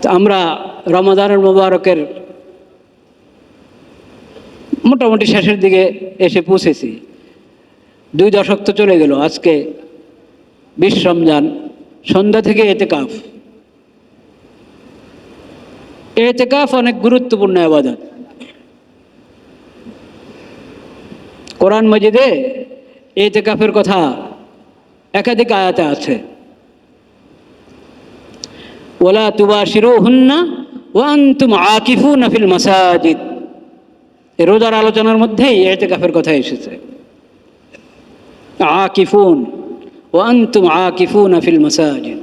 তো আমরা রমাদানের মোবারকের মোটামুটি শেষের দিকে এসে পৌঁছেছি। দুই দশক তো চলে গেল, আজকে বিশ রমজান সন্ধ্যা থেকে এতে কাফ এতেকাফ অনেক গুরুত্বপূর্ণ আবাদত। কোরআন মজিদে এতেকাফের কথা একাধিক আয়াতে আছে। ওলা তুবা শিরো হুন্না ওয়ান তুম আকিফু নাফিল মাসাজিদ রোজার আলোচনার মধ্যেই এতেকাফের কথা এসেছে। আকিফুন ওয়ান তুম আকিফু নাফিল মাসাজিদ।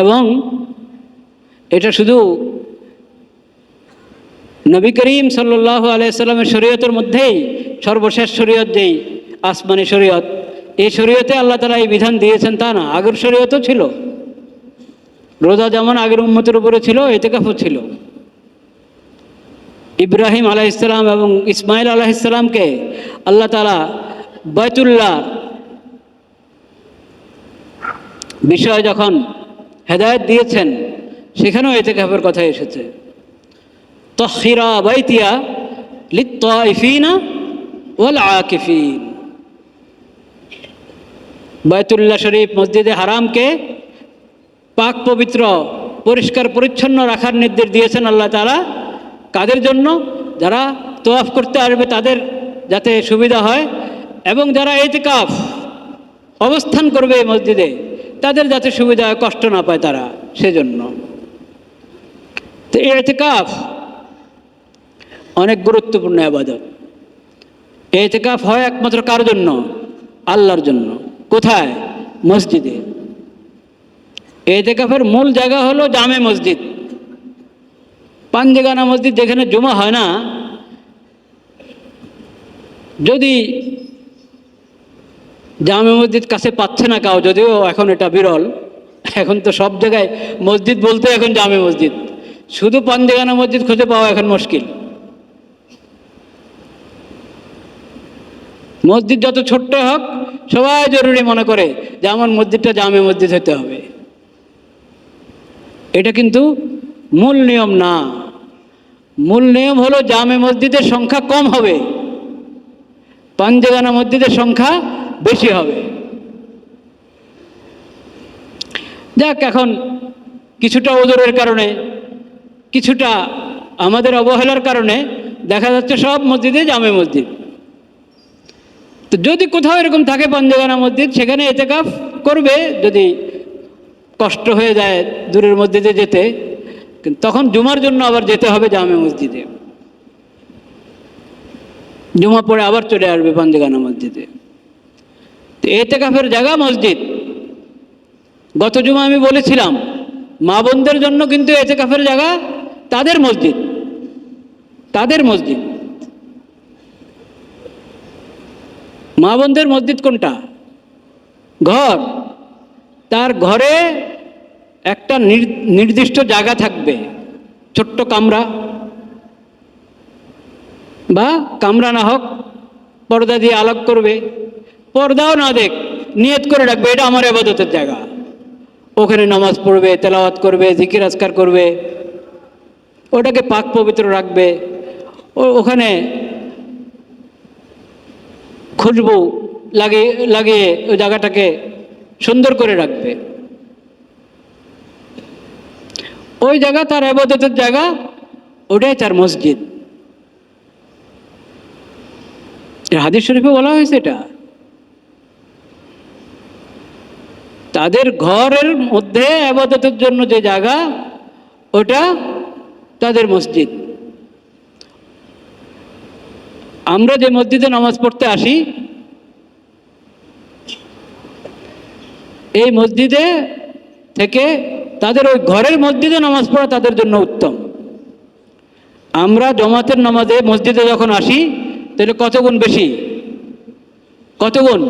এবং এটা শুধু নবী করিম সাল্লাহ আলাইসাল্লামের শরীয়তের মধ্যেই সর্বশেষ শরীয়ত যেই আসমানি শরীয়ত এই শরীয়তে আল্লাহ তালা এই বিধান দিয়েছেন তা না, আগের শরীয়তও ছিল। রোজা যেমন আগের উম্মতের উপরে ছিল, এতেকাফও ছিল। ইব্রাহিম আলাইসাল্লাম এবং ইসমাইল আলাইসাল্লামকে আল্লাহ তালা বয়তুল্লাহ বিষয় যখন হেদায়ত দিয়েছেন, সেখানেও এতেকাফের কথা এসেছে। তহিরা বাইতিয়া লিত্তাইফিনা ওয়াল আকিফিন বায়তুল্লাহ শরীফ মসজিদে হারামকে পাক পবিত্র, পরিষ্কার, পরিচ্ছন্ন রাখার নির্দেশ দিয়েছেন আল্লাহ তালা কাদের জন্য? যারা তোয়াফ করতে আসবে তাদের যাতে সুবিধা হয়। এবং যারা এতেকাফ, অবস্থান করবে মসজিদে, তাদের যাতে সুবিধা হয়, কষ্ট না পায় তারা, সেজন্য। তো এতেকাফ অনেক গুরুত্বপূর্ণ আবাদত। এতেকাফ হয় একমাত্র কার জন্য? আল্লাহর জন্য। কোথায়? মসজিদে। এতেকাফের মূল জায়গা হলো জামে মসজিদ। পাঞ্জেগানা মসজিদ যেখানে জমা হয় না, যদি জামে মসজিদ কাছে পাচ্ছে না কাউ, যদিও এখন এটা বিরল, এখন তো সব জায়গায় মসজিদ বলতে এখন জামে মসজিদ। শুধু পাঞ্জেগানা মসজিদ খুঁজে পাওয়া এখন মুশকিল। মসজিদ যত ছোট্ট হোক সবাই জরুরি মনে করে যে আমার মসজিদটা জামে মসজিদ হতে হবে। এটা কিন্তু মূল নিয়ম না। মূল নিয়ম হলো জামে মসজিদের সংখ্যা কম হবে। পাঞ্জেগানা মসজিদের সংখ্যা বেশি হবে। যাক, এখন কিছুটা ওজোরের কারণে, কিছুটা আমাদের অবহেলার কারণে দেখা যাচ্ছে সব মসজিদে জামে মসজিদ। তো যদি কোথাও এরকম থাকে পাঞ্জেগানা মসজিদ সেখানে এতেকাফ করবে, যদি কষ্ট হয়ে যায় দূরের মসজিদে যেতে তখন জুমার জন্য আবার যেতে হবে জামে মসজিদে। জুমা পরে আবার চলে আসবে পাঞ্জেগানা মসজিদে। তো এতেকাফের জায়গা মসজিদ। গত জুমা আমি বলেছিলাম, মা বোনদের জন্য কিন্তু এতেকাফের জায়গা তাদের মসজিদ। তাদের মসজিদ। মা বোনদের মসজিদ কোনটা? ঘর। তার ঘরে একটা নির- নির্দিষ্ট জায়গা থাকবে, ছোট্ট কামরা। বা কামরা না হোক, পর্দা দিয়ে আলোক করবে। পর্দাও না দেখ, নিয়ত করে রাখবে, এটা আমার আবাদতের জায়গা। ওখানে নামাজ পড়বে, তেলাওয়াত করবে, জিকির আজকার করবে। ওটাকে পাক পবিত্র রাখবে। ওখানে খুশবু লাগিয়ে লাগিয়ে ওই জায়গাটাকে সুন্দর করে রাখবে। ওই জায়গা তার আবাদতের জায়গা, ওটাই তার মসজিদ। হাদিস শরীফে বলা হয়েছে এটা। তাদের ঘরের মধ্যে আবাদতের জন্য যে জায়গা, ওটা তাদের মসজিদ। আমরা যে মসজিদে নামাজ পড়তে আসি, এই মসজিদে থেকে তাদের ওই ঘরের মসজিদে নামাজ পড়া তাদের জন্য উত্তম। আমরা জমাতের নামাজে মসজিদে যখন আসি, তাহলে কত গুণ বেশি? কত গুণ?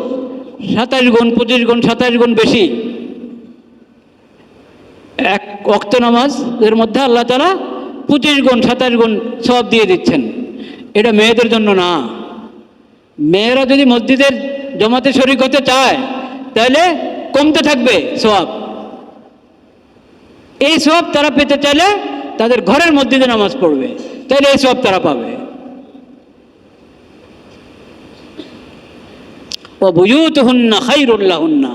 সাতাশ গুণ, পঁচিশ গুণ, সাতাশ গুণ বেশি। এক অক্ত নামাজ এর মধ্যে আল্লাহ তালা পঁচিশ গুণ, সাতাশ গুণ সব দিয়ে দিচ্ছেন। এটা মেয়েদের জন্য না। মেয়েরা যদি মসজিদের জমাতে শরিক হতে চায়, তাহলে কমতে থাকবে সোয়াব এই সোয়াব তারা পেতে চাইলে তাদের ঘরের দিয়ে নামাজ পড়বে, তাহলে এই সোয়াব তারা পাবে। ও বুয়ুত হুন্না খাইরুল্লাহ হুন্না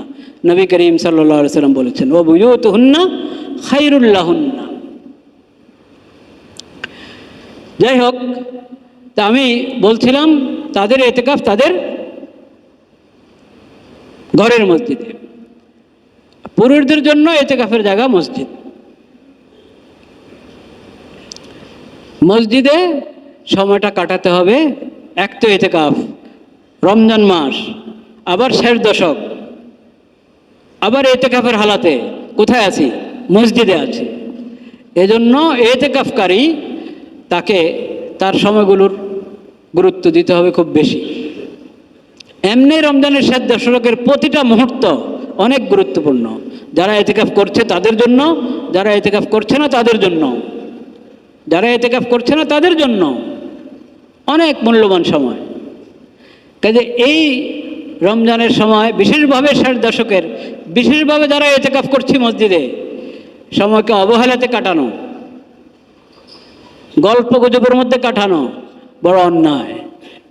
নবী করিম সাল্লাহ সাল্লাম বলেছেন ও বুয়ুত হুন্না খাইরুল্লাহ হুন্না যাই হোক তা আমি বলছিলাম, তাদের এতেকাফ তাদের ঘরের মসজিদে। পুরুষদের জন্য এতেকাফের জায়গা মসজিদ। মসজিদে সময়টা কাটাতে হবে, এক তো এতেকাফ, রমজান মাস, আবার শেষ দশক, আবার এতেকাফের হালাতে, কোথায় আছি? মসজিদে আছি। এজন্য এতেকাফকারী তাকে তার সময়গুলোর গুরুত্ব দিতে হবে খুব বেশি। এমনি রমজানের শেষ দশকের প্রতিটা মুহূর্ত অনেক গুরুত্বপূর্ণ। যারা এতেকাফ করছে তাদের জন্য, যারা এতেকাফ করছে না তাদের জন্য। যারা এতেকাফ করছে না তাদের জন্য অনেক মূল্যবান সময়। কাজে এই রমজানের সময় বিশেষভাবে শেষ দশকের, বিশেষভাবে যারা এতেকাফ করছি মসজিদে, সময়কে অবহেলাতে কাটানো গল্প গুজবের মধ্যে কাটানো বড় অন্যায়।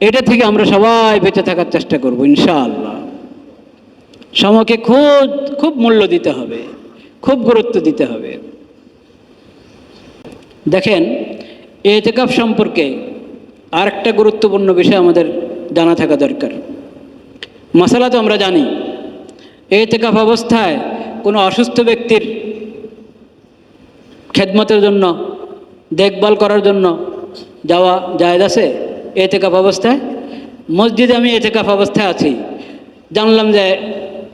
এটা থেকে আমরা সবাই বেঁচে থাকার চেষ্টা করব, ইনশাআল্লাহ। সময়কে খুব খুব মূল্য দিতে হবে, খুব গুরুত্ব দিতে হবে। দেখেন, এতেকাফ সম্পর্কে আরেকটা গুরুত্বপূর্ণ বিষয় আমাদের জানা থাকা দরকার। মশালা তো আমরা জানি, এতেকাফ অবস্থায় কোনো অসুস্থ ব্যক্তির খেদমতের জন্য দেখভাল করার জন্য যাওয়া জায়দ আছে? এতেকাফ অবস্থায়? মসজিদে আমি এতেকাফ অবস্থায় আছি। জানলাম যে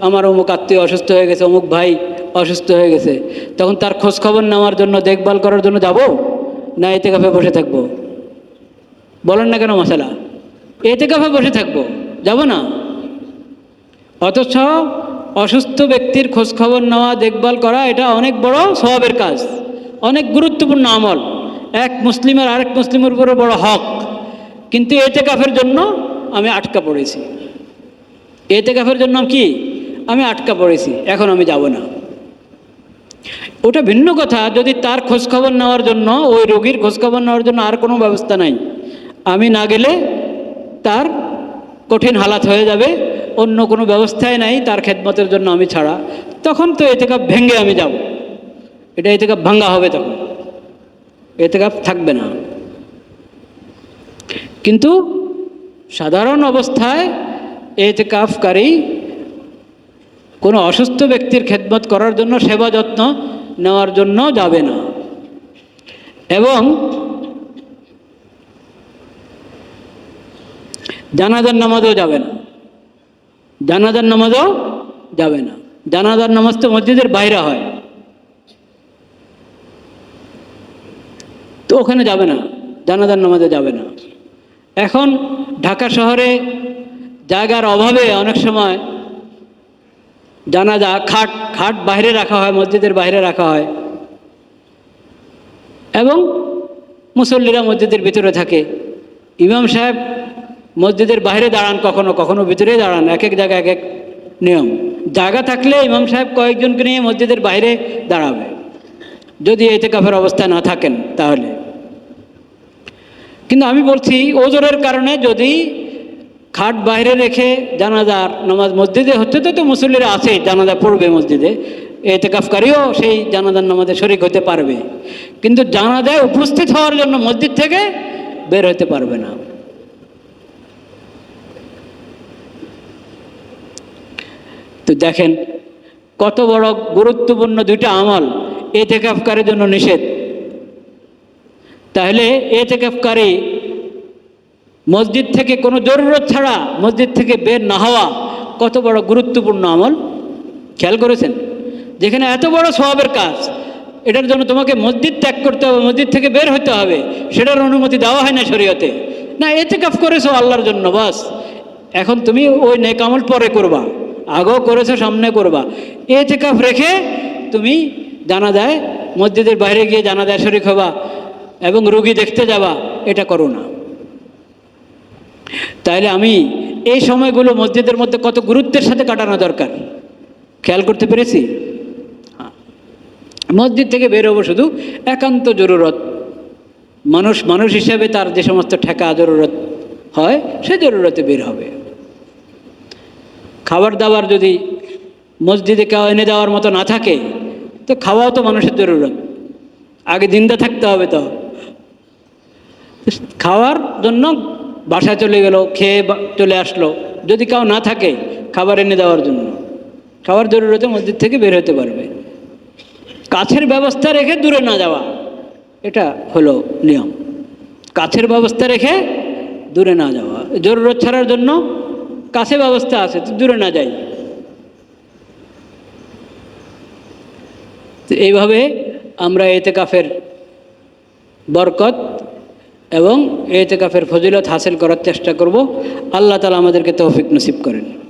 আমার অমুক আত্মীয় অসুস্থ হয়ে গেছে, অমুক ভাই অসুস্থ হয়ে গেছে। তখন তার খোঁজ খবর নেওয়ার জন্য, দেখভাল করার জন্য যাব না এতে কাফে বসে থাকব? বলেন না কেন মশালা? এতে কাফে বসে থাকব, যাব না। অথচ অসুস্থ ব্যক্তির খোঁজ খবর নেওয়া, দেখভাল করা, এটা অনেক বড় স্বভাবের কাজ। অনেক গুরুত্বপূর্ণ আমল। এক মুসলিমের আরেক মুসলিমের উপরে বড় হক। কিন্তু এতে কাফের জন্য আমি আটকা পড়েছি। এতে কাফের জন্য কি? আমি আটকা পড়েছি। এখন আমি যাব না। ওটা ভিন্ন কথা। যদি তার খোঁজখবর নেওয়ার জন্য, ওই রোগীর খোঁজখবর নেওয়ার জন্য আর কোনো ব্যবস্থা নাই। আমি না গেলে তার কঠিন হালাত হয়ে যাবে। অন্য কোনো ব্যবস্থাই নাই তার খেদমতের জন্য আমি ছাড়া। তখন তো এতে কাপ ভেঙে আমি যাব। এটা এতে কাপ ভাঙ্গা হবে তখন। এতে কাপ থাকবে না। কিন্তু সাধারণ অবস্থায় এতে কাফকারী কোনো অসুস্থ ব্যক্তির খেদমত করার জন্য সেবা যত্ন নেওয়ার জন্য যাবে না। এবং জানাজার নামাজও যাবে না। জানাজার নামাজও যাবে না। জানাজার নামাজ তো মসজিদের বাইরে হয়। তো ওখানে যাবে না, জানাজার নামাজে যাবে না। এখন ঢাকা শহরে জায়গার অভাবে অনেক সময় জানাজা খাট খাট বাইরে রাখা হয়, মসজিদের বাইরে রাখা হয়। এবং মুসল্লিরা মসজিদের ভিতরে থাকে। ইমাম সাহেব মসজিদের বাইরে দাঁড়ান কখনো কখনো ভিতরে দাঁড়ান, এক এক জায়গায় এক এক নিয়ম। জায়গা থাকলে ইমাম সাহেব কয়েকজনকে নিয়ে মসজিদের বাইরে দাঁড়াবে। যদি এতে কাফের অবস্থা না থাকেন তাহলে। কিন্তু আমি বলছি, ওজোরের কারণে যদি খাট বাইরে রেখে জানাজার নামাজ মসজিদে, হচ্ছে তো তো মুসল্লিরা আছে জানাজা পড়বে মসজিদে, এতেকাফকারীও সেই জানাজার নামাজে শরিক হতে পারবে। কিন্তু জানাজায় উপস্থিত হওয়ার জন্য মসজিদ থেকে বের হতে পারবে না। তো দেখেন, কত বড় গুরুত্বপূর্ণ দুইটা আমল এতেকাফকারের জন্য নিষেধ। তাহলে এ এতেকাফকারী মসজিদ থেকে কোনো জরুরত ছাড়া মসজিদ থেকে বের না হওয়া কত বড় গুরুত্বপূর্ণ আমল? খেয়াল করেছেন? যেখানে এত বড় স্বভাবের কাজ, এটার জন্য তোমাকে মসজিদ ত্যাগ করতে হবে, মসজিদ থেকে বের হতে হবে, সেটার অনুমতি দেওয়া হয় না শরীয়তে। না এতে কাফ করেছ আল্লাহর জন্য, বাস। এখন তুমি ওই নেক আমল পরে করবা, আগেও করেছ, সামনে করবা। এতে কাফ রেখে তুমি জানা দেয় মসজিদের বাইরে গিয়ে জানা দেয় শরিক হবা। এবং রুগী দেখতে যাওয়া, এটা করো না। তাইলে আমি এই সময়গুলো মসজিদের মধ্যে কত গুরুত্বের সাথে কাটানো দরকার। খেয়াল করতে পেরেছি? হ্যাঁ। মসজিদ থেকে বের হব শুধু একান্ত জরুরত। মানুষ মানুষ হিসাবে তার যে সমস্ত ঠেকা জরুরত হয়, সে জরুরতে বের হবে। খাবার দাবার যদি মসজিদে কেউ এনে দেওয়ার মতো না থাকে, তো খাওয়াও তো মানুষের জরুরত। আগে দিনটা থাকতে হবে তো। খাওয়ার জন্য বাসায় চলে গেল, খেয়ে চলে আসলো। যদি কেউ না থাকে, খাবার এনে দেওয়ার জন্য। খাবার জরুরতে মসজিদ থেকে বের হতে পারবে। কাছের ব্যবস্থা রেখে দূরে না যাওয়া, এটা হলো নিয়ম। কাছের ব্যবস্থা রেখে দূরে না যাওয়া। জরুরত ছাড়ার জন্য কাছে ব্যবস্থা আছে, তো দূরে না যাই। এইভাবে আমরা এতে কাফের বরকত এবং এতে কাফের ফজিলত হাসিল করার চেষ্টা করব। আল্লাহ তালা আমাদেরকে তৌফিক নসিব করেন।